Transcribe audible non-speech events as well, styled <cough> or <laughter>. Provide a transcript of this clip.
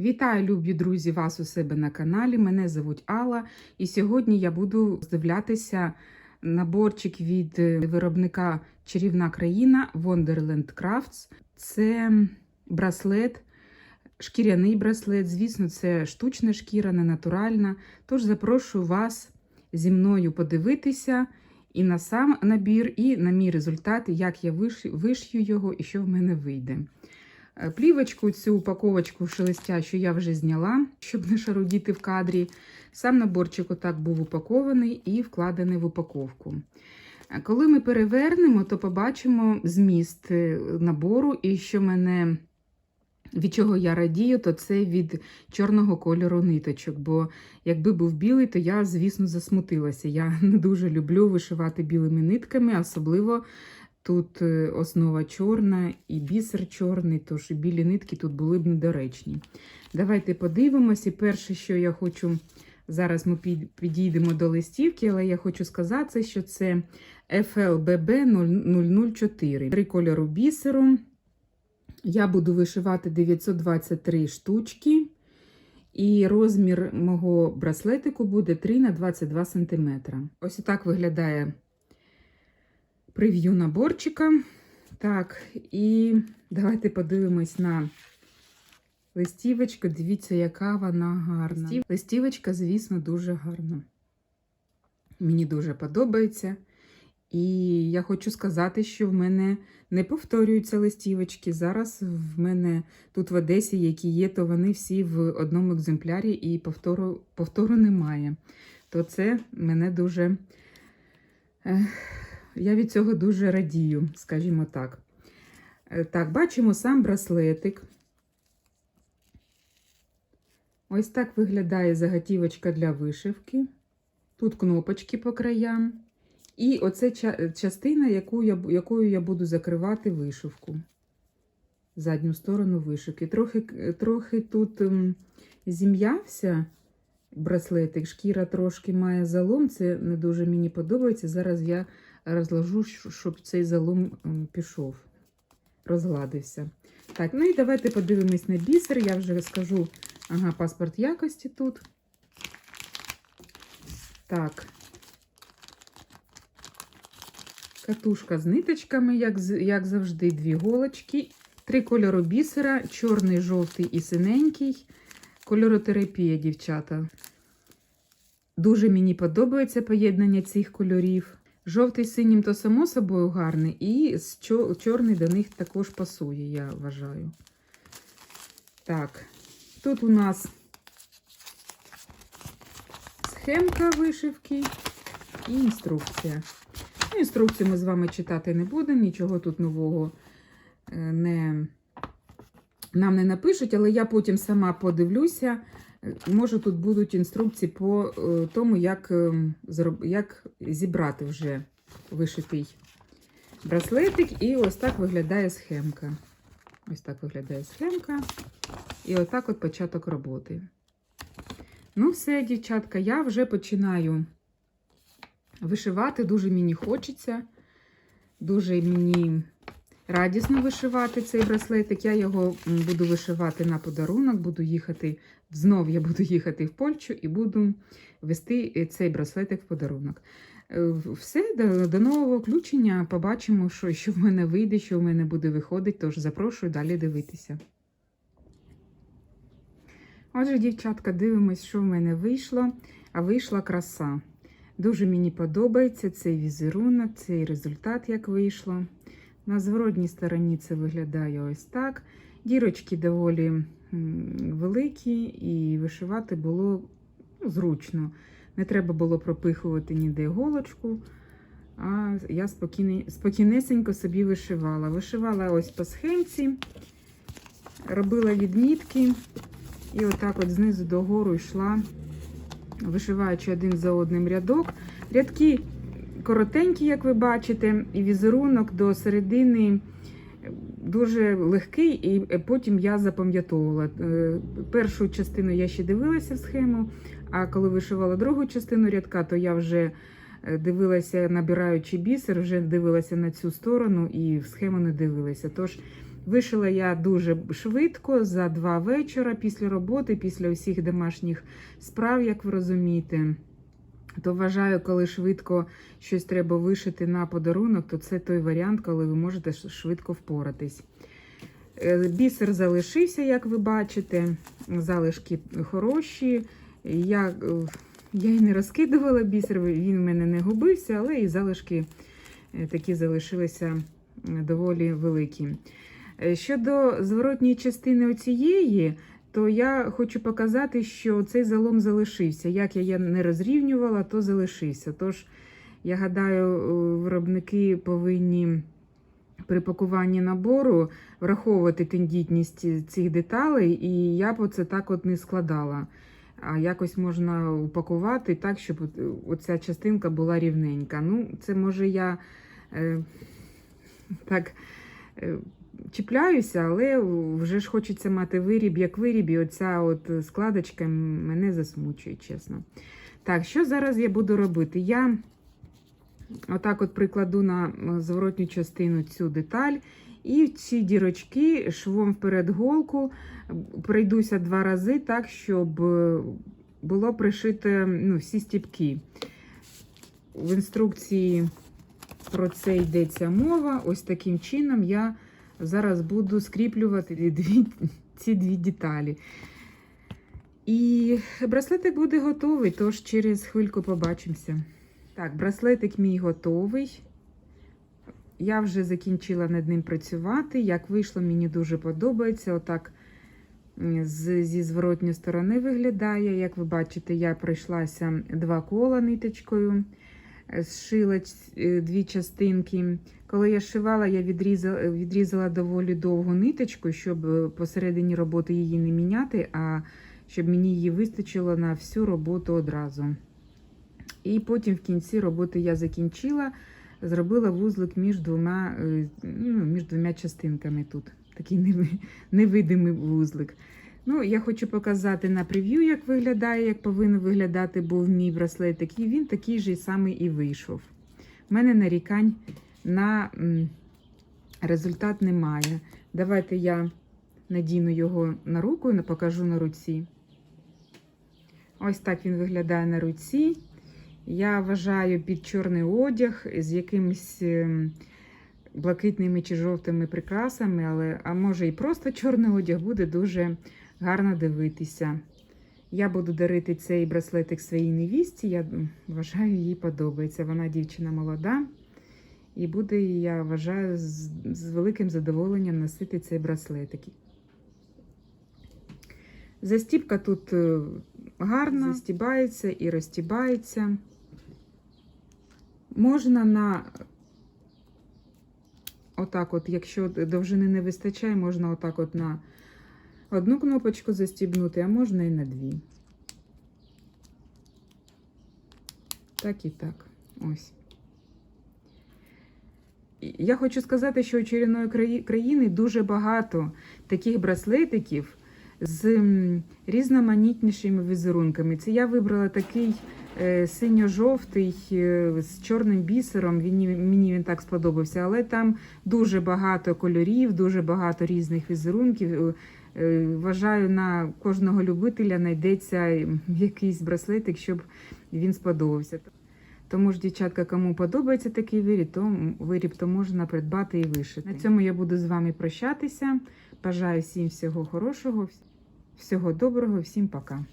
Вітаю, любі друзі, вас у себе на каналі. Мене звуть Алла, і сьогодні я буду здивлятися наборчик від е, виробника Чарівна країна Wonderland Crafts. Це браслет, шкіряний браслет. Звісно, це штучна шкіра, не натуральна. Тож запрошую вас зі мною подивитися і на сам набір, і на мій результат, як я виш- вишью його і що в мене вийде. Е, Плівочку, цю упаковочку шелестячу я вже зняла, щоб не шарудіти в кадрі. Сам наборчик отак був упакований і вкладений в упаковку. Е, Коли ми перевернемо, то побачимо зміст е, набору, і що мене. Від чого я радію, то це від чорного кольору ниточок. Бо якби був білий, то я, звісно, засмутилася. Я <laughs> не дуже люблю вишивати білими нитками, особливо Тут е, основа чорна і бісер чорний, тож і білі нитки тут були б недоречні. Давайте подивимося. І перше, що я хочу, зараз ми підійдемо до листівки, але я хочу сказати, що це FLBB 004. Три кольору бісеру. Я буду вишивати 923 штучки. І розмір мого браслетику буде 3 на 22 см. Ось так виглядає прев'ю наборчика. Так, і давайте подивимось на листівочку. Дивіться, яка вона гарна. Листівочка, звісно, дуже гарна. Мені дуже подобається. І я хочу сказати, що в мене не повторюються листівочки. Зараз в мене тут в Одесі, які є, то вони всі в одному екземплярі і повтору, повтору немає. То це мене дуже. Я від цього дуже радію, скажімо так. Е, Так, бачимо сам браслетик. Ось так виглядає заготівочка для вишивки. Тут кнопочки по краям. І оце частина, яку я, якою я буду закривати вишивку. Задню сторону вишивки. Трохи, трохи тут ем, зім'явся браслетик, шкіра трошки має залом. Це не дуже мені подобається. Зараз я розложу, щоб цей залом пішов, розгладився. Так, ну і давайте подивимось на бісер. Я вже скажу, ага, паспорт якості тут. Так. Катушка з ниточками, як, як завжди, дві голочки. Три кольору бісера: чорний, жовтий і синенький. Кольоротерапія, дівчата. Дуже мені подобається поєднання цих кольорів. Жовтий з синім то само собою гарний, і чорний до них також пасує, я вважаю. Так, тут у нас схемка вишивки і інструкція. Ну, інструкцію ми з вами читати не будемо, нічого тут нового е, не, нам не напишуть, але я потім сама подивлюся. Може, тут будуть інструкції по е, тому, як, е, як зібрати вже вишитий браслетик. І ось так виглядає схемка. Ось так виглядає схемка. І отак от початок роботи. Ну, все, дівчатка, я вже починаю вишивати. Дуже мені хочеться. Дуже мені радісно вишивати цей браслетик. Я його буду вишивати на подарунок, буду їхати, знов я буду їхати в Польщу і буду вести е, цей браслетик в подарунок. Е, Все, до, до нового включення. Побачимо, що, що в мене вийде, що в мене буде виходити, тож запрошую далі дивитися. Отже, дівчатка, дивимось, що в мене вийшло. А вийшла краса. Дуже мені подобається цей візерунок, цей результат, як вийшло. На зворотній стороні це виглядає ось так. Дірочки доволі великі, і вишивати було ну, зручно. Не треба було пропихувати ніде голочку, а я спокійнесенько собі вишивала. Вишивала ось по схемці, робила відмітки, і отак от знизу догору йшла, вишиваючи один за одним рядок. Рядки коротенькі, як ви бачите, і візерунок до середини дуже легкий, і потім я запам'ятовувала. Е, Першу частину я ще дивилася в схему, а коли вишивала другу частину рядка, то я вже е, дивилася, набираючи бісер, вже дивилася на цю сторону і в схему не дивилася. Тож Вишила я дуже швидко за два вечора після роботи, після усіх домашніх справ, як ви розумієте. То вважаю, коли швидко щось треба вишити на подарунок, то це той варіант, коли ви можете швидко впоратись. Е, Бісер залишився, як ви бачите. Залишки хороші. Я, е, я і не розкидувала бісер, він в мене не губився, але і залишки е, такі залишилися доволі великі. Щодо зворотньої частини оцієї, то я хочу показати, що цей залом залишився. Як я не розрівнювала, то залишився. Тож, я гадаю, е, виробники повинні при пакуванні набору враховувати тендітність цих деталей, і я б оце так от не складала. А якось можна упакувати так, щоб оця частинка була рівненька. Ну, це може я е, так е, чіпляюся, але вже ж хочеться мати виріб як виріб, і оця от складочка мене засмучує, чесно. Так, що зараз я буду робити? Я отак от прикладу на зворотню частину цю деталь. І в ці дірочки швом вперед голку пройдуся два рази так, щоб е, було пришите ну, всі стіпки. В інструкції про це йдеться мова. Ось таким чином я зараз буду скріплювати дві, ці дві деталі. І браслетик буде готовий, тож через хвильку побачимося. Так, браслетик мій готовий. Я вже закінчила над ним працювати. Як вийшло, мені дуже подобається. Отак зі зворотньої сторони виглядає. Як ви бачите, я пройшлася два кола ниточкою, е, зшила е, дві частинки. Коли я шивала, я відрізала, відрізала доволі довгу ниточку, щоб е, посередині роботи її не міняти, а щоб мені її вистачило на всю роботу одразу. І потім в кінці роботи я закінчила, зробила вузлик між двома, е, ну, між двома частинками тут. Такий невидимий вузлик. Ну, я хочу показати на прев'ю, як виглядає, як повинен виглядати був мій браслетик. І він такий же самий і вийшов. У мене нарікань на результат немає. Давайте я надіну його на руку і покажу на руці. Ось так він виглядає на руці. Я вважаю під чорний одяг з якимись ем, блакитними чи жовтими прикрасами, але а може і просто чорний одяг буде дуже гарно дивитися. Я буду дарити цей браслетик своїй невісті. Я вважаю, їй подобається. Вона дівчина молода. І буде, я вважаю, з, з великим задоволенням носити цей браслетик. Застіпка тут е, гарна, застібається і розтібається. Можна на отак, от, якщо довжини не вистачає, можна отак от на одну кнопочку застібнути, а можна і на дві. Так і так. Ось. Я хочу сказати, що у чарівної країни дуже багато таких браслетиків з різноманітнішими візерунками. Це я вибрала такий е, синьо-жовтий е, з чорним бісером. Він, мені він так сподобався, але там дуже багато кольорів, дуже багато різних візерунків. Е, Вважаю, на кожного любителя знайдеться якийсь браслетик, щоб він сподобався. Тому ж, дівчатка, кому подобається такий виріб, то виріб, то можна придбати і вишити. На цьому я буду з вами прощатися. Бажаю всім всього хорошого, всього доброго, всім пока.